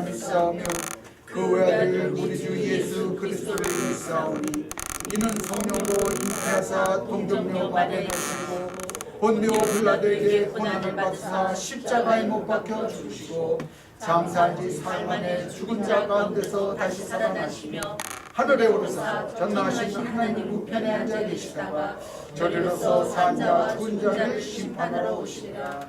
믿사오며 그 외아들 우리 주 예수 그리스도를 믿사오니 이는 성령으로 잉태하사 동정녀 받아내시고 본디오 빌라도에게 고난을 받사 십자가에 못 박혀 죽으시고 장사한 지 사흘 만에 죽은 자 가운데서 다시 살아나시며 하늘에 오르사 전능하신 하나님 우편에 앉아 계시다가 저리로서 산 자와 죽은 자를 심판하러 오시리라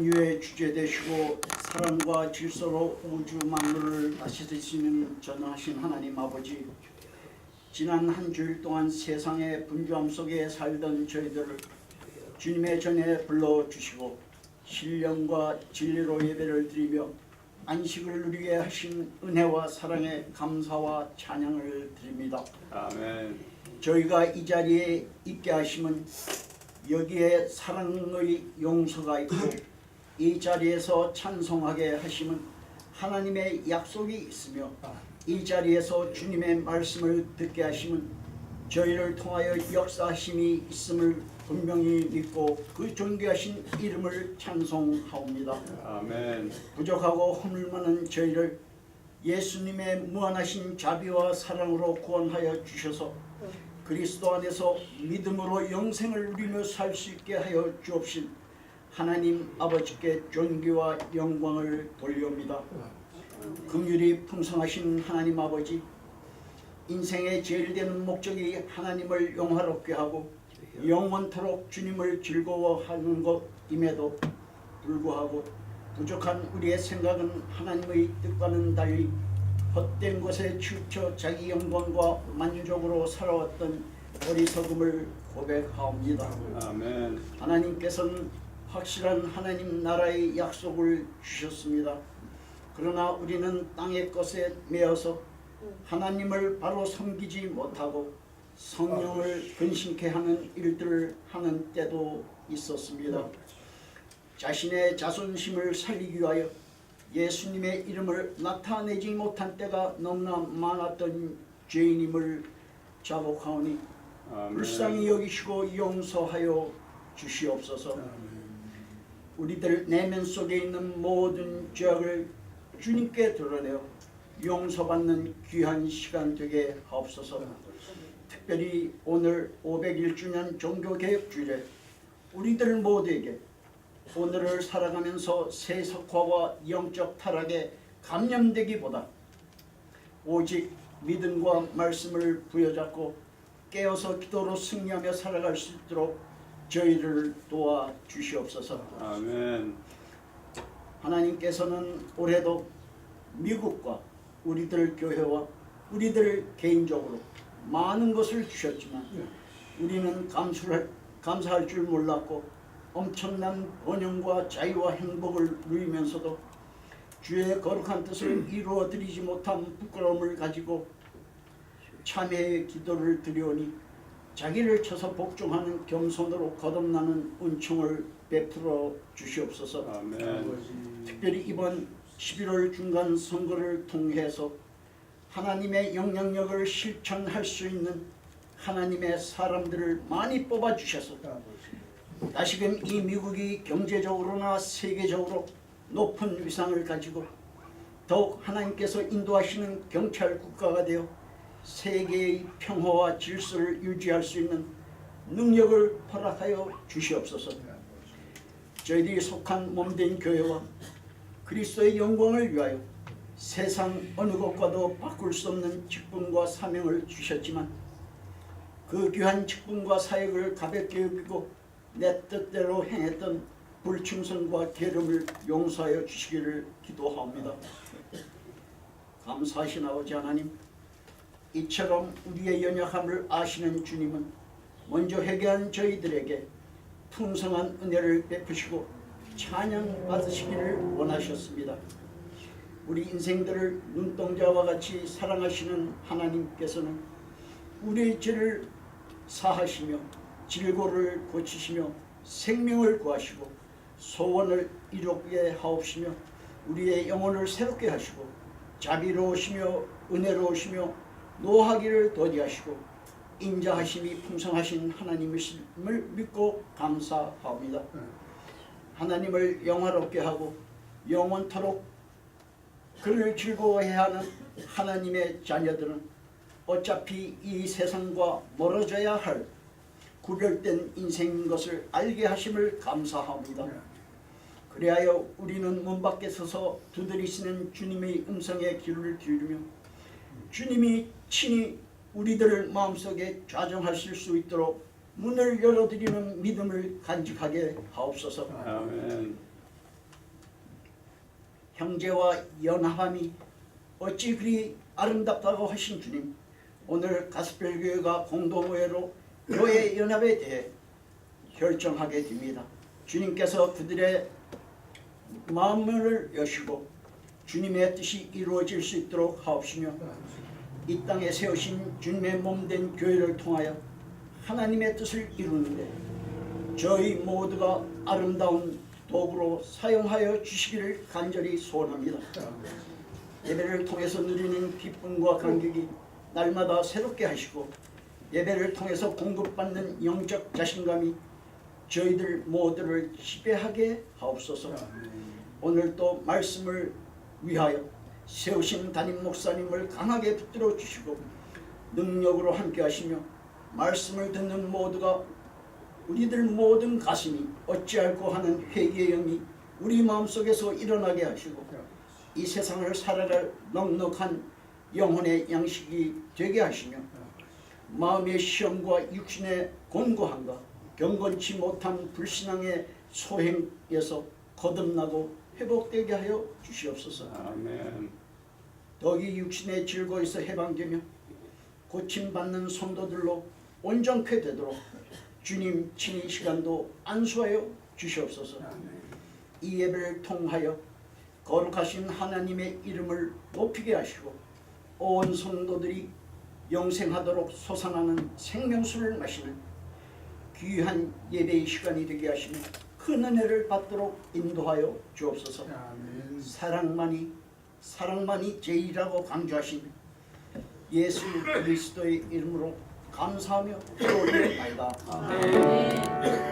만유의 주제 되시고 사랑과 질서로 우주 만물을 다스리시는 전능하신 하나님 아버지 지난 한 주일 동안 세상의 분주함 속에 살던 저희들을 주님의 전에 불러주시고 신령과 진리로 예배를 드리며 안식을 누리게 하신 은혜와 사랑에 감사와 찬양을 드립니다. 아멘. 저희가 이 자리에 있게 하심은 여기에 사랑의 용서가 있고 이 자리에서 찬송하게 하심은 하나님의 약속이 있으며 이 자리에서 주님의 말씀을 듣게 하심은 저희를 통하여 역사하심이 있음을 분명히 믿고 그 존귀하신 이름을 찬송하옵니다. 아멘. 부족하고 허물 많은 저희를 예수님의 무한하신 자비와 사랑으로 구원하여 주셔서 그리스도 안에서 믿음으로 영생을 누리며 살 수 있게 하여 주옵신 하나님 아버지께 존귀와 영광을 돌려옵니다. 긍휼이 풍성하신 하나님 아버지 인생의 제일 되는 목적이 하나님을 영화롭게 하고 영원토록 주님을 즐거워하는 것임에도 불구하고 부족한 우리의 생각은 하나님의 뜻과는 달리 헛된 것에 치우쳐 자기 영광과 만족으로 살아왔던 어리석음을 고백하옵니다. 아멘. 하나님께서는 확실한 하나님 나라의 약속을 주셨습니다. 그러나 우리는 땅의 것에 매여서 하나님을 바로 섬기지 못하고 성령을 근심케 하는 일들을 하는 때도 있었습니다. 자신의 자존심을 살리기 위하여 예수님의 이름을 나타내지 못한 때가 너무나 많았던 죄인임을 자복하오니 아멘. 불쌍히 여기시고 용서하여 주시옵소서. 우리들 내면 속에 있는 모든 죄악을 주님께 드러내어 용서받는 귀한 시간 되게 하옵소서. 특별히 오늘 501주년 종교개혁주일에 우리들 모두에게 오늘을 살아가면서 세속화와 영적 타락에 감염되기보다 오직 믿음과 말씀을 부여잡고 깨어서 기도로 승리하며 살아갈 수 있도록 저희를 도와 주시옵소서. 아멘. 하나님께서는 올해도 미국과 우리들 교회와 우리들 개인적으로 많은 것을 주셨지만 우리는 감수할, 감사할 줄 몰랐고 엄청난 번영과 자유와 행복을 누리면서도 주의 거룩한 뜻을 이루어 드리지 못한 부끄러움을 가지고 참회의 기도를 드리오니 자기를 쳐서 복종하는 겸손으로 거듭나는 은총을 베풀어 주시옵소서. 아멘. 특별히 이번 11월 중간 선거를 통해서 하나님의 영향력을 실천할 수 있는 하나님의 사람들을 많이 뽑아 주셔서 다시금 이 미국이 경제적으로나 세계적으로 높은 위상을 가지고 더욱 하나님께서 인도하시는 경찰 국가가 되어 세계의 평화와 질서를 유지할 수 있는 능력을 허락하여 주시옵소서. 저희들이 속한 몸된 교회와 그리스도의 영광을 위하여 세상 어느 것과도 바꿀 수 없는 직분과 사명을 주셨지만 그 귀한 직분과 사역을 가볍게 여기고 내 뜻대로 행했던 불충성과 게으름을 용서하여 주시기를 기도하옵니다. 감사하신 아버지 하나님 이처럼 우리의 연약함을 아시는 주님은 먼저 회개한 저희들에게 풍성한 은혜를 베푸시고 찬양 받으시기를 원하셨습니다. 우리 인생들을 눈동자와 같이 사랑하시는 하나님께서는 우리의 죄를 사하시며 질고를 고치시며 생명을 구하시고 소원을 이루게 하옵시며 우리의 영혼을 새롭게 하시고 자비로우시며 은혜로우시며 노하기를 더디하시고 인자하심이 풍성하신 하나님이심을 믿고 감사하옵니다. 하나님을 영화롭게 하고 영원토록 그를 즐거워해야 하는 하나님의 자녀들은 어차피 이 세상과 멀어져야 할 구별된 인생인 것을 알게 하심을 감사합니다. 그리하여 우리는 문 밖에 서서 두드리시는 주님의 음성에 귀를 기울이며 주님이 친히 우리들을 마음속에 좌정하실 수 있도록 문을 열어드리는 믿음을 간직하게 하옵소서. 아멘. 형제와 연합함이 어찌 그리 아름답다고 하신 주님 오늘 가스펠 교회가 공동의회로 교회 연합에 대해 결정하게 됩니다. 주님께서 그들의 마음을 여시고 주님의 뜻이 이루어질 수 있도록 하옵시며 이 땅에 세우신 주님의 몸된 교회를 통하여 하나님의 뜻을 이루는데 저희 모두가 아름다운 도구로 사용하여 주시기를 간절히 소원합니다. 예배를 통해서 누리는 기쁨과 감격이 날마다 새롭게 하시고 예배를 통해서 공급받는 영적 자신감이 저희들 모두를 지배하게 하옵소서. 오늘 또 말씀을 위하여 세우신 담임 목사님을 강하게 붙들어 주시고 능력으로 함께 하시며 말씀을 듣는 모두가 우리들 모든 가슴이 어찌할꼬 하는 회개의 영이 우리 마음속에서 일어나게 하시고 이 세상을 살아갈 넉넉한 영혼의 양식이 되게 하시며 마음의 시험과 육신의 곤고함과 경건치 못한 불신앙의 소행에서 거듭나고 회복되게 하여 주시옵소서. 아멘. 덕이 육신의 질고에서 해방되며 고침받는 성도들로 온전케 되도록 주님 친히 시간도 안수하여 주시옵소서. 이 예배를 통하여 거룩하신 하나님의 이름을 높이게 하시고 온 성도들이 영생하도록 솟아나는 생명수를 마시는 귀한 예배의 시간이 되게 하시며 큰 은혜를 받도록 인도하여 주옵소서. 아멘. 사랑만이 사랑만이 제일이라고 강조하시며 예수 그리스도의 이름으로 감사하며 기도드립니다. 아멘.